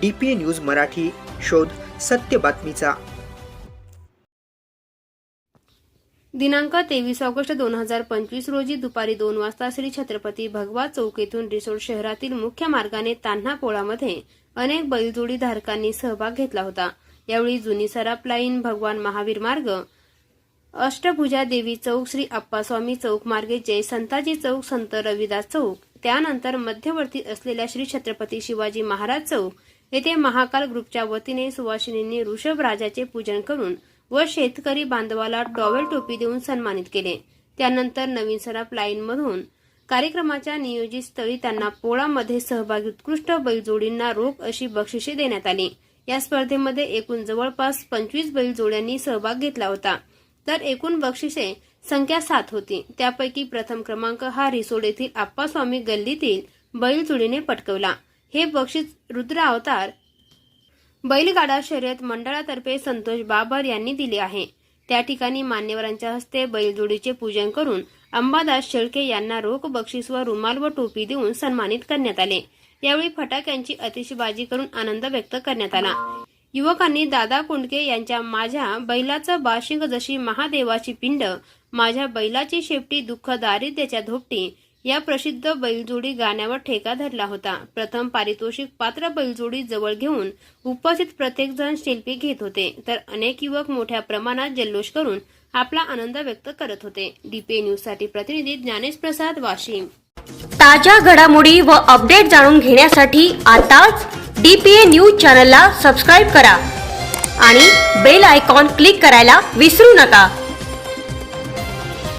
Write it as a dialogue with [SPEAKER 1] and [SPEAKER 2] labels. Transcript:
[SPEAKER 1] D P news Marathi शोध सत्य बातमीचा.
[SPEAKER 2] दिनांक तेवीस ऑगस्ट दोन हजार पंचवीस रोजी दुपारी दोन वाजता श्री छत्रपती भगवा चौक येथून रिसोड शहरातील मुख्य मार्गाने तान्हा पोळामध्ये अनेक बैलजोडी धारकांनी सहभाग घेतला होता. यावेळी जुनी सराप लाईन भगवान महावीर मार्ग अष्टभुजा देवी चौक श्री अप्पास्वामी चौक मार्गे जय संताजी चौक संत रविदास चौक त्यानंतर मध्यवर्ती असलेल्या श्री छत्रपती शिवाजी महाराज चौक येथे महाकाल ग्रुपच्या वतीने सुवासिनींनी ऋषभ राजाचे पूजन करून व शेतकरी बांधवाला टॉवेल टोपी देऊन सन्मानित केले. त्यानंतर नवीन सराफ लाईनमधून कार्यक्रमाच्या नियोजित स्थळी त्यांना पोळामध्ये सहभागी उत्कृष्ट बैलजोडींना रोख अशी बक्षिसे देण्यात आली. या स्पर्धेमध्ये एकूण जवळपास पंचवीस बैलजोड्यांनी सहभाग घेतला होता. तर एकूण बक्षिसे संख्या सात होती. त्यापैकी प्रथम क्रमांक हा रिसोड येथील आप्पास्वामी गल्लीतील बैलजोडीने पटकवला. हे बक्षीस रुद्र अवतार बैलगाडा शर्यत मंडळातर्फे संतोष बाबर यांनी दिले आहे. त्या ठिकाणी मान्यवरांच्या हस्ते बैलजोडीचे पूजन करून अंबादास शेळके यांना रोख बक्षीस व रुमाल व टोपी देऊन सन्मानित करण्यात आले. यावेळी फटाक्यांची अतिशबाजी करून आनंद व्यक्त करण्यात आला. युवकांनी दादा कोंडके यांच्या माझ्या बैलाचं बाशिंग जशी महादेवाची पिंड माझ्या बैलाची शेपटी दुःख दारिद्र्याच्या धोपटी या प्रसिद्ध बैलजोडी गाण्यावर ठेका धरला होता. प्रथम पारितोषिक पात्र बैलजोडी जवळ घेऊन उपस्थित प्रत्येकजण शिल्पी घेत होते. तर अनेक युवक मोठ्या प्रमाणात जल्लोष करून आपला आनंद व्यक्त करत होते. डीपीए न्यूजसाठी प्रतिनिधी ज्ञानेश प्रसाद वाशिम.
[SPEAKER 3] ताज्या घडामोडी व अपडेट जाणून घेण्यासाठी आताच डीपीए न्यूज चॅनलला सबस्क्राईब करा आणि बेल आयकॉन क्लिक करायला विसरू नका.